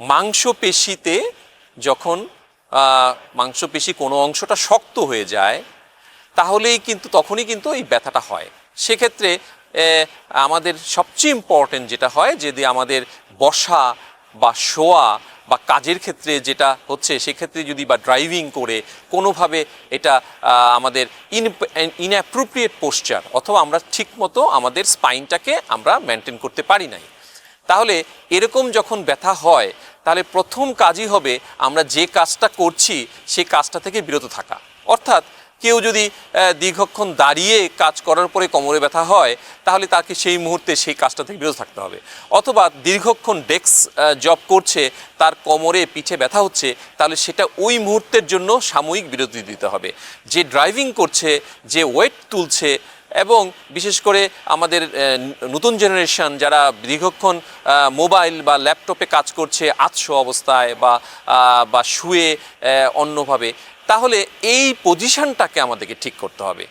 মাংসপেশিতে যখন মাংসপেশি কোনো অংশটা শক্ত হয়ে যায়, তাহলেই কিন্তু, তখনই কিন্তু এই ব্যথাটা হয়। সেক্ষেত্রে আমাদের সবচেয়ে ইম্পর্টেন্ট যেটা হয়, যদি আমাদের বসা বা শোয়া বা কাজের ক্ষেত্রে যেটা হচ্ছে, সেক্ষেত্রে যদি বা ড্রাইভিং করে কোনোভাবে এটা আমাদের ইন ইনঅ্যাপ্রোপ্রিয়েট পোশ্চার অথবা আমরা ঠিকমতো আমাদের স্পাইনটাকে আমরা মেনটেন করতে পারি নাই। তাহলে এরকম যখন ব্যথা হয় তাহলে প্রথম কাজই হবে আমরা যে কাজটা করছি সেই কাজটা থেকে বিরত থাকা। অর্থাৎ কেউ যদি দীর্ঘক্ষণ দাঁড়িয়ে কাজ করার পরে কোমরে ব্যথা হয়, তাহলে তাকে সেই মুহূর্তে সেই কাজটা থেকে বিরত থাকতে হবে। অথবা দীর্ঘক্ষণ ডেস্ক জব করছে, তার কোমরে পিঠে ব্যথা হচ্ছে, তাহলে সেটা ওই মুহূর্তের জন্য সাময়িক বিরতি দিতে হবে। যে ড্রাইভিং করছে, যে ওয়েট তুলছে এবং বিশেষ করে আমাদের নতুন জেনারেশন যারা দীর্ঘক্ষণ মোবাইল বা ল্যাপটপে কাজ করছে আতশো অবস্থায় বা বা শুয়ে অন্যভাবে, তাহলে এই পজিশনটাকে আমাদেরকে ঠিক করতে হবে।